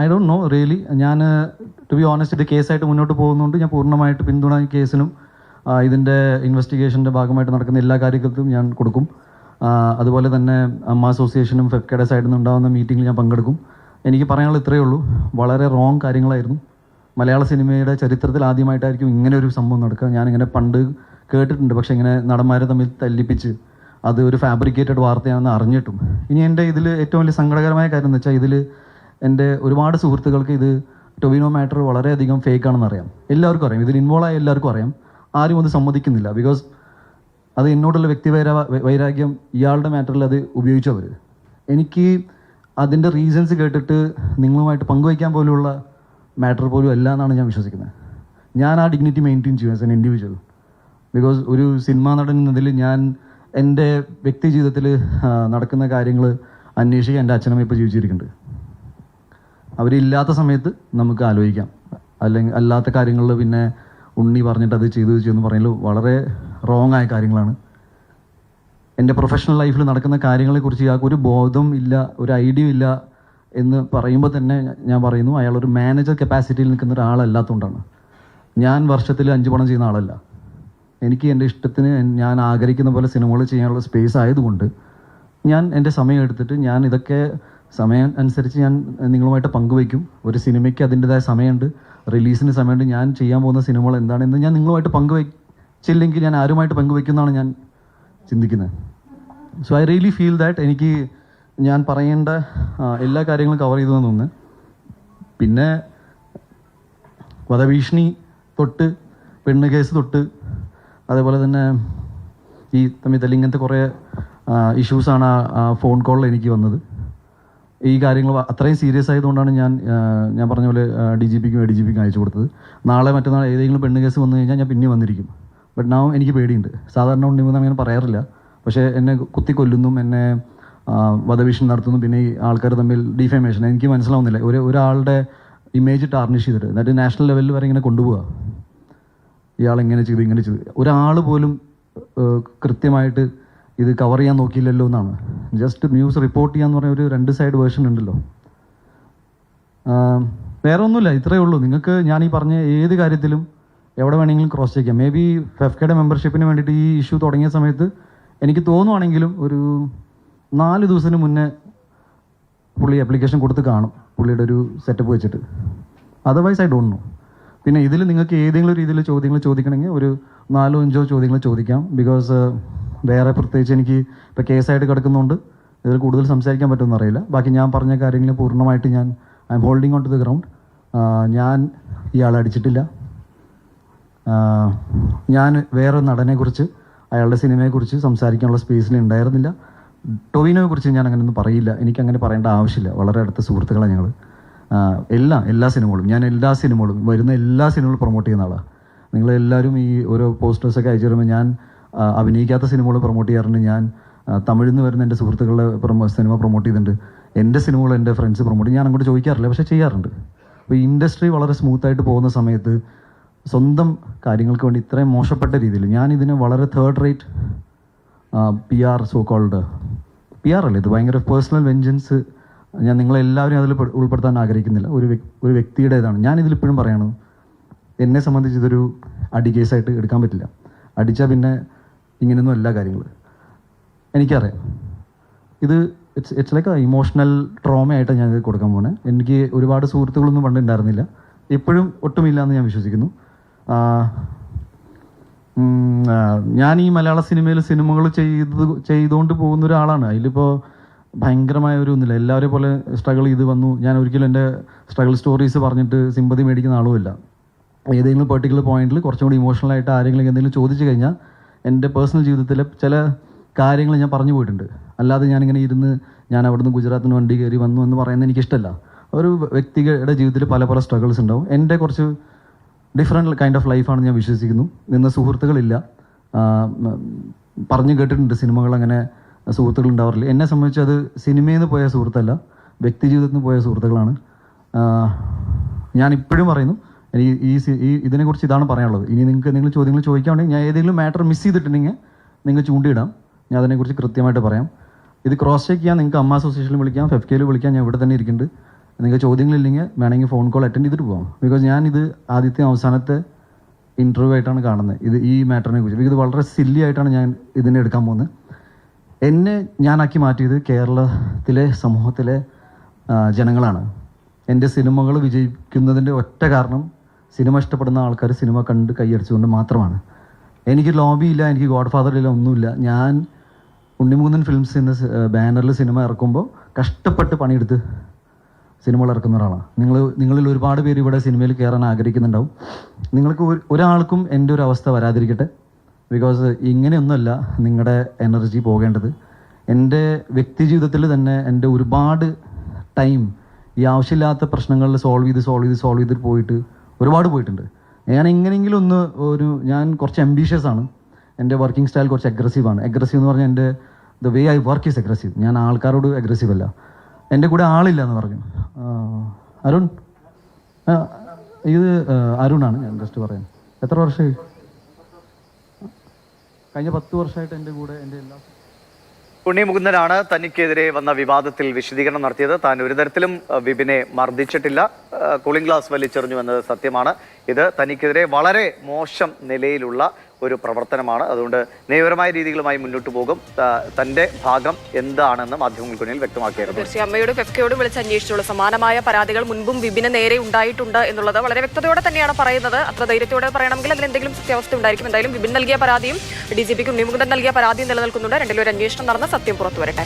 I don't know really ഞാൻ to be honest ഇത് കേസായിട്ട് മുന്നോട്ട് പോകുന്നതുകൊണ്ട് ഞാൻ പൂർണമായിട്ട് പിന്തുണ ഈ കേസിനും ഇതിന്റെ ഇൻവെസ്റ്റിഗേഷന്റെ ഭാഗമായിട്ട് നടക്കുന്ന എല്ലാ കാര്യങ്ങൾക്കും ഞാൻ കൊടുക്കും. അതുപോലെ തന്നെ അമ്മ അസോസിയേഷനും ഫെഫ്കയുടെ സൈഡിൽ നിന്ന് ഉണ്ടാകുന്ന മീറ്റിംഗിൽ ഞാൻ പങ്കെടുക്കും. എനിക്ക് പറയാനുള്ള ഇത്രയേ ഉള്ളൂ. വളരെ റോങ് കാര്യങ്ങളായിരുന്നു. മലയാള സിനിമയുടെ ചരിത്രത്തിൽ ആദ്യമായിട്ടായിരിക്കും ഇങ്ങനെ ഒരു സംഭവം നടക്കുക. ഞാനിങ്ങനെ പണ്ട് കേട്ടിട്ടുണ്ട്. പക്ഷേ ഇങ്ങനെ നടന്മാരെ തമ്മിൽ തല്ലിപ്പിച്ച് അത് ഒരു ഫാബ്രിക്കേറ്റഡ് വാർത്തയാണെന്ന് അറിഞ്ഞിട്ടും. ഇനി എന്റെ ഇതിൽ ഏറ്റവും വലിയ സങ്കടകരമായ കാര്യം എന്ന് വെച്ചാൽ ഇതിൽ എന്റെ ഒരുപാട് സുഹൃത്തുക്കൾക്ക് ഇത് ടൊവിനോ മാറ്റർ വളരെയധികം ഫേക്ക് ആണെന്ന് അറിയാം. എല്ലാവർക്കും അറിയാം. ഇതിൽ ഇൻവോൾവ് ആയ എല്ലാവർക്കും അറിയാം. ആരും അത് സമ്മതിക്കുന്നില്ല. ബിക്കോസ് അത് എന്നോടുള്ള വ്യക്തി വൈരാഗ്യം ഇയാളുടെ മാറ്ററിൽ അത് ഉപയോഗിച്ചവർ എനിക്ക് അതിന്റെ റീസൺസ് കേട്ടിട്ട് നിങ്ങളുമായിട്ട് പങ്കുവയ്ക്കാൻ പോലുള്ള മാറ്റർ പോലും അല്ല എന്നാണ് ഞാൻ വിശ്വസിക്കുന്നത്. ഞാൻ ആ ഡിഗ്നിറ്റി മെയിന്റെയിൻ ചെയ്യും ആസ് എൻ ഇൻഡിവിജ്വൽ ബിക്കോസ് ഒരു സിനിമാ നടൻ എന്നതിൽ ഞാൻ എന്റെ വ്യക്തി ജീവിതത്തിൽ നടക്കുന്ന കാര്യങ്ങൾ അന്വേഷിക്കാൻ എന്റെ അച്ഛനമ്മ ഇപ്പോൾ ജീവിച്ചിരിക്കുന്നുണ്ട്. അവരില്ലാത്ത സമയത്ത് നമുക്ക് ആലോചിക്കാം. അല്ലെങ്കിൽ അല്ലാത്ത കാര്യങ്ങളിൽ പിന്നെ ഉണ്ണി പറഞ്ഞിട്ട് അത് ചെയ്തു ചെയ്തെന്ന് പറഞ്ഞാൽ വളരെ റോങ് ആയ കാര്യങ്ങളാണ്. എന്റെ പ്രൊഫഷണൽ ലൈഫിൽ നടക്കുന്ന കാര്യങ്ങളെക്കുറിച്ച് ഇയാൾക്ക് ഒരു ബോധം ഇല്ല ഒരു ഐഡിയ ഇല്ല എന്ന് പറയുമ്പോൾ തന്നെ ഞാൻ പറയുന്നു അയാൾ ഒരു മാനേജർ കപ്പാസിറ്റിയിൽ നിൽക്കുന്ന ഒരാളല്ലാത്തതുകൊണ്ടാണ്. ഞാൻ വർഷത്തിൽ അഞ്ച് പണം ചെയ്യുന്ന ആളല്ല. എനിക്ക് എന്റെ ഇഷ്ടത്തിന് ഞാൻ ആഗ്രഹിക്കുന്ന പോലെ സിനിമകൾ ചെയ്യാനുള്ള സ്പേസ് ആയതുകൊണ്ട് ഞാൻ എന്റെ സമയം എടുത്തിട്ട് ഞാൻ ഇതൊക്കെ സമയം അനുസരിച്ച് ഞാൻ നിങ്ങളുമായിട്ട് പങ്കുവയ്ക്കും. ഒരു സിനിമയ്ക്ക് അതിന്റെതായ സമയമുണ്ട്. റിലീസിന് സമയമുണ്ട്. ഞാൻ ചെയ്യാൻ പോകുന്ന സിനിമകൾ എന്താണെന്ന് ഞാൻ നിങ്ങളുമായിട്ട് പങ്കുവയ്ച്ചില്ലെങ്കിൽ ഞാൻ ആരുമായിട്ട് പങ്കുവയ്ക്കുന്നതാണ് ഞാൻ ചിന്തിക്കുന്നത്. So I really feel that എനിക്ക് ഞാൻ പറയേണ്ട എല്ലാ കാര്യങ്ങളും കവർ ചെയ്തു തോന്നുന്നു പിന്നെ വധഭീഷണി തൊട്ട് പെണ്ണ് കേസ് തൊട്ട് അതേപോലെ തന്നെ ഈ തമ്മിൽ ഇങ്ങനത്തെ കുറേ ഇഷ്യൂസാണ് ആ ഫോൺ കോളിൽ എനിക്ക് വന്നത്. ഈ കാര്യങ്ങൾ അത്രയും സീരിയസ് ആയതുകൊണ്ടാണ് ഞാൻ ഞാൻ പറഞ്ഞ പോലെ ഡി ജി പിക്കും എ ഡി ജി പിക്കും അയച്ചു കൊടുത്തത്. നാളെ മറ്റന്നാൾ ഏതെങ്കിലും പെണ്ണ് കേസ് വന്നു കഴിഞ്ഞാൽ ഞാൻ പിന്നെ വന്നിരിക്കും. ബട്ട് നാവും എനിക്ക് പേടിയുണ്ട്. സാധാരണ ഉണ്ണിമെന്ന് അങ്ങനെ പറയാറില്ല. പക്ഷേ എന്നെ കുത്തി കൊല്ലുന്നു എന്നെ വധഭീഷണി നടത്തുന്നു പിന്നെ ഈ ആൾക്കാർ തമ്മിൽ ഡിഫേമേഷൻ എനിക്ക് മനസ്സിലാവുന്നില്ല. ഒരു ഒരാളുടെ ഇമേജ് ടാർണിഷ് ചെയ്തിട്ട് എന്നിട്ട് നാഷണൽ ലെവലിൽ വരെ ഇങ്ങനെ കൊണ്ടുപോവുക ഇയാൾ ഇങ്ങനെ ചെയ്തു ഇങ്ങനെ ചെയ്തു. ഒരാൾ പോലും കൃത്യമായിട്ട് ഇത് കവർ ചെയ്യാൻ നോക്കിയില്ലല്ലോ എന്നാണ്. ജസ്റ്റ് ന്യൂസ് റിപ്പോർട്ട് ചെയ്യാന്ന് പറഞ്ഞ ഒരു രണ്ട് സൈഡ് വേർഷൻ ഉണ്ടല്ലോ. വേറെ ഒന്നുമില്ല ഇത്രയേ ഉള്ളൂ. നിങ്ങൾക്ക് ഞാൻ ഈ പറഞ്ഞ ഏത് കാര്യത്തിലും എവിടെ വേണമെങ്കിലും ക്രോസ് ചെയ്യാം. മേ ബി ഫെഫ്കയുടെ മെമ്പർഷിപ്പിന് വേണ്ടിയിട്ട് ഈ ഇഷ്യൂ തുടങ്ങിയ സമയത്ത് എനിക്ക് തോന്നുവാണെങ്കിലും ഒരു നാല് ദിവസത്തിന് മുന്നേ പുള്ളി ആപ്ലിക്കേഷൻ കൊടുത്ത് കാണും. പുള്ളിയുടെ ഒരു സെറ്റപ്പ് വെച്ചിട്ട്. അതർവൈസ് ഐ ഡോണ്ട് നോ പിന്നെ ഇതിൽ നിങ്ങൾക്ക് ഏതെങ്കിലും രീതിയിൽ ചോദ്യങ്ങൾ ചോദിക്കണമെങ്കിൽ ഒരു നാലോ അഞ്ചോ ചോദ്യങ്ങൾ ചോദിക്കാം. ബിക്കോസ് വേറെ പ്രത്യേകിച്ച് എനിക്ക് ഇപ്പോൾ കേസായിട്ട് കിടക്കുന്നതുകൊണ്ട് ഇതിൽ കൂടുതൽ സംസാരിക്കാൻ പറ്റുമെന്ന് അറിയില്ല. ബാക്കി ഞാൻ പറഞ്ഞ കാര്യങ്ങൾ പൂർണമായിട്ട് ഞാൻ I am holding on to the ground ഞാൻ ഇയാളെ അടിച്ചിട്ടില്ല. ഞാൻ വേറെ നടനെക്കുറിച്ച് അയാളുടെ സിനിമയെക്കുറിച്ച് സംസാരിക്കാനുള്ള സ്പേസിൽ ഉണ്ടായിരുന്നില്ല. ടൊവിനോയെ കുറിച്ച് ഞാൻ അങ്ങനെ ഒന്നും പറയില്ല. എനിക്ക് അങ്ങനെ പറയേണ്ട ആവശ്യമില്ല. വളരെ അടുത്ത സുഹൃത്തുക്കളാണ് ഞങ്ങൾ എല്ലാ എല്ലാ സിനിമകളും ഞാൻ എല്ലാ സിനിമകളും വരുന്ന എല്ലാ സിനിമകളും പ്രൊമോട്ട് ചെയ്യുന്ന ആളാണ് നിങ്ങളെല്ലാവരും ഈ ഓരോ പോസ്റ്റേഴ്സൊക്കെ അയച്ചു തരുമ്പോൾ ഞാൻ അഭിനയിക്കാത്ത സിനിമകൾ പ്രൊമോട്ട് ചെയ്യാറുണ്ട്. ഞാൻ തമിഴിൽ നിന്ന് വരുന്ന എന്റെ സുഹൃത്തുക്കളുടെ പ്രൊമോ സിനിമ പ്രൊമോട്ട് ചെയ്തിട്ടുണ്ട്. എന്റെ സിനിമകൾ എന്റെ ഫ്രണ്ട്സ് പ്രൊമോട്ട് ഞാൻ അങ്ങോട്ട് ചോദിക്കാറില്ല പക്ഷേ ചെയ്യാറുണ്ട്. അപ്പോൾ ഇൻഡസ്ട്രി വളരെ സ്മൂത്തായിട്ട് പോകുന്ന സമയത്ത് സ്വന്തം കാര്യങ്ങൾക്ക് വേണ്ടി ഇത്രയും മോശപ്പെട്ട രീതിയിൽ ഞാൻ ഇതിനെ വളരെ third rate P R so called P R അല്ലേ ഇത് ഭയങ്കര പേഴ്സണൽ വെഞ്ചൻസ് ഞാൻ നിങ്ങളെല്ലാവരും അതിൽ ഉൾപ്പെടുത്താൻ ആഗ്രഹിക്കുന്നില്ല. ഒരു ഒരു വ്യക്തിയുടേതാണ്. ഞാൻ ഇതിലിപ്പോഴും പറയണത് എന്നെ സംബന്ധിച്ച് ഇതൊരു അടി കേസായിട്ട് എടുക്കാൻ പറ്റില്ല. അടിച്ചാൽ പിന്നെ ഇങ്ങനെയൊന്നും അല്ല കാര്യങ്ങൾ എനിക്കറിയാം. ഇത് it's it's like emotional trauma ആയിട്ട് ഞാൻ കൊടുക്കാൻ പോണേ. എനിക്ക് ഒരുപാട് സുഹൃത്തുക്കളൊന്നും പണ്ട് ഉണ്ടായിരുന്നില്ല ഇപ്പോഴും ഒട്ടുമില്ല എന്ന് ഞാൻ വിശ്വസിക്കുന്നു. ഞാൻ ഈ മലയാള സിനിമയിൽ സിനിമകൾ ചെയ്ത് ചെയ്തുകൊണ്ട് പോകുന്ന ഒരാളാണ്. അതിലിപ്പോൾ ഭയങ്കരമായ ഒരു ഒന്നുമില്ല. എല്ലാവരെയും പോലെ സ്ട്രഗിൾ ചെയ്ത് വന്നു. ഞാൻ ഒരിക്കലും എന്റെ സ്ട്രഗിൾ സ്റ്റോറീസ് പറഞ്ഞിട്ട് സിമ്പതി മേടിക്കുന്ന ആളുമില്ല. ഏതെങ്കിലും പെർട്ടിക്കുലർ പോയിന്റിൽ കുറച്ചും കൂടി ഇമോഷണലായിട്ട് ആരെങ്കിലും എന്തെങ്കിലും ചോദിച്ചു കഴിഞ്ഞാൽ എന്റെ പേഴ്സണൽ ജീവിതത്തിലെ ചില കാര്യങ്ങൾ ഞാൻ പറഞ്ഞു പോയിട്ടുണ്ട്. അല്ലാതെ ഞാനിങ്ങനെ ഇരുന്ന് ഞാൻ അവിടുന്ന് ഗുജറാത്തിന് വണ്ടി കയറി വന്നു എന്ന് പറയുന്നത് എനിക്കിഷ്ടമല്ല ഒരു വ്യക്തിയുടെ ജീവിതത്തിൽ പല പല സ്ട്രഗിൾസ് ഉണ്ടാവും. എന്റെ കുറച്ച് ഡിഫറെന്റ് കൈൻഡ് ഓഫ് ലൈഫാണ് ഞാൻ വിശ്വസിക്കുന്നു. നിന്ന് സുഹൃത്തുക്കളില്ല. പറഞ്ഞു കേട്ടിട്ടുണ്ട് സിനിമകൾ അങ്ങനെ സുഹൃത്തുക്കൾ ഉണ്ടാവാറില്ല. എന്നെ സംബന്ധിച്ച് അത് സിനിമയിൽ നിന്ന് പോയ സുഹൃത്തല്ല വ്യക്തി ജീവിതത്തിൽ നിന്ന് പോയ സുഹൃത്തുക്കളാണ്. ഞാൻ ഇപ്പോഴും പറയുന്നു എനിക്ക് ഈ ഈ ഇതിനെക്കുറിച്ച് ഇതാണ് പറയാനുള്ളത്. ഇനി നിങ്ങൾക്ക് നിങ്ങൾ ചോദ്യങ്ങൾ ചോദിക്കുകയാണെങ്കിൽ ഞാൻ ഏതെങ്കിലും മാറ്റർ മിസ് ചെയ്തിട്ടുണ്ടെങ്കിൽ നിങ്ങൾ ചൂണ്ടിയിടാം. ഞാൻ അതിനെക്കുറിച്ച് കൃത്യമായിട്ട് പറയാം. ഇത് ക്രോസ് ചെക്ക് ചെയ്യാൻ നിങ്ങൾക്ക് അമ്മ അസോസിയേഷനിൽ വിളിക്കാം. ഫെഫ്കയിൽ വിളിക്കാം. ഞാൻ ഇവിടെ തന്നെ ഇരിക്കുന്നുണ്ട്. നിങ്ങൾക്ക് ചോദ്യങ്ങളില്ലെങ്കിൽ വേണമെങ്കിൽ ഫോൺ കോൾ അറ്റൻഡ് ചെയ്തിട്ട് പോകാം ബിക്കോസ് ഞാനിത് ആദ്യത്തെ അവസാനത്തെ ഇന്റർവ്യൂ ആയിട്ടാണ് കാണുന്നത്. ഇത് ഈ മാറ്ററിനെ കുറിച്ച്. ഇത് വളരെ സില്ലി ആയിട്ടാണ് ഞാൻ ഇതിനെ എടുക്കാൻ പോകുന്നത്. എന്നെ ഞാനാക്കി മാറ്റിയത് കേരളത്തിലെ സമൂഹത്തിലെ ജനങ്ങളാണ്. എന്റെ സിനിമകൾ വിജയിക്കുന്നതിന്റെ ഒറ്റ കാരണം സിനിമ ഇഷ്ടപ്പെടുന്ന ആൾക്കാർ സിനിമ കണ്ട് കൈയടിച്ചുകൊണ്ട് മാത്രമാണ്. എനിക്ക് ലോബിയില്ല എനിക്ക് ഗോഡ് ഇല്ല ഒന്നുമില്ല. ഞാൻ ഉണ്ണിമുകുന്ദൻ ഫിലിംസ് എന്ന ബാനറിൽ സിനിമ ഇറക്കുമ്പോൾ കഷ്ടപ്പെട്ട് പണിയെടുത്ത് സിനിമകൾ ഇറക്കുന്ന ഒരാളാണ്. നിങ്ങൾ നിങ്ങളിൽ ഒരുപാട് പേര് ഇവിടെ സിനിമയിൽ കയറാൻ ആഗ്രഹിക്കുന്നുണ്ടാവും. നിങ്ങൾക്ക് ഒരാൾക്കും എന്റെ ഒരു അവസ്ഥ വരാതിരിക്കട്ടെ. ബിക്കോസ് ഇങ്ങനെയൊന്നുമല്ല നിങ്ങളുടെ എനർജി പോകേണ്ടത്. എന്റെ വ്യക്തി ജീവിതത്തിൽ തന്നെ എന്റെ ഒരുപാട് ടൈം ഈ ആവശ്യമില്ലാത്ത പ്രശ്നങ്ങളിൽ സോൾവ് ചെയ്ത് സോൾവ് ചെയ്ത് സോൾവ് ചെയ്തിട്ട് പോയിട്ട് ഒരുപാട് പോയിട്ടുണ്ട്. ഞാൻ എങ്ങനെയെങ്കിലും ഒന്ന് ഒരു ഞാൻ കുറച്ച് അംബീഷ്യസ് ആണ്. എന്റെ വർക്കിംഗ് സ്റ്റൈൽ കുറച്ച് ആണ്. അഗ്രസീവ് എന്ന് പറഞ്ഞാൽ എന്റെ the way I work is aggressive ഞാൻ ആൾക്കാരോട് അഗ്രസീവ് അല്ല. എന്റെ കൂടെ ആളില്ല എന്ന് പറഞ്ഞു. അരുൺ? ഇത് അരുണാണ് ഞാൻ ജസ്റ്റ് പറയാൻ എത്ര വർഷമായി? കഴിഞ്ഞ പത്ത് വർഷമായിട്ട് എന്റെ കൂടെ എന്റെ എല്ലാ ഉണ്ണി മുകുന്ദനാണ് തനിക്കെതിരെ വന്ന വിവാദത്തിൽ വിശദീകരണം നടത്തിയത്. താൻ ഒരു തരത്തിലും വിപിനെ മർദ്ദിച്ചിട്ടില്ല. കൂളിംഗ് ഗ്ലാസ് വലിച്ചെറിഞ്ഞു എന്നത് സത്യമാണ്. ഇത് തനിക്കെതിരെ വളരെ മോശം നിലയിലുള്ള ഒരു പ്രവർത്തനമാണ്. അതുകൊണ്ട് നിയമപരമായ രീതികളുമായി മുന്നോട്ട് പോകും. തന്റെ ഭാഗം എന്താണെന്ന് മാധ്യമങ്ങൾക്ക് മുന്നിൽ വ്യക്തമാക്കിയായിരുന്നു അമ്മയോടും എഫ്കയോടും വിളിച്ച് അന്വേഷിച്ചുള്ള. സമാനമായ പരാതികൾ മുൻപും വിപിന് നേരെ ഉണ്ടായിട്ടുണ്ട് എന്നുള്ളത് വളരെ വ്യക്തതയോടെ തന്നെയാണ് പറയുന്നത്. അത്ര ധൈര്യത്തോടെ പറയണമെങ്കിൽ അതിൽ എന്തെങ്കിലും സത്യാവസ്ഥ ഉണ്ടായിരിക്കും. എന്തായാലും വിപിൻ നൽകിയ പരാതിയും ഡി ജി പിക്ക് ഉണ്ണിമുകുന്ദൻ നൽകിയ പരാതിയും നിലനിൽക്കുന്നുണ്ട്. രണ്ടിലൊരു അന്വേഷണം നടന്ന സത്യം പുറത്തു വരട്ടെ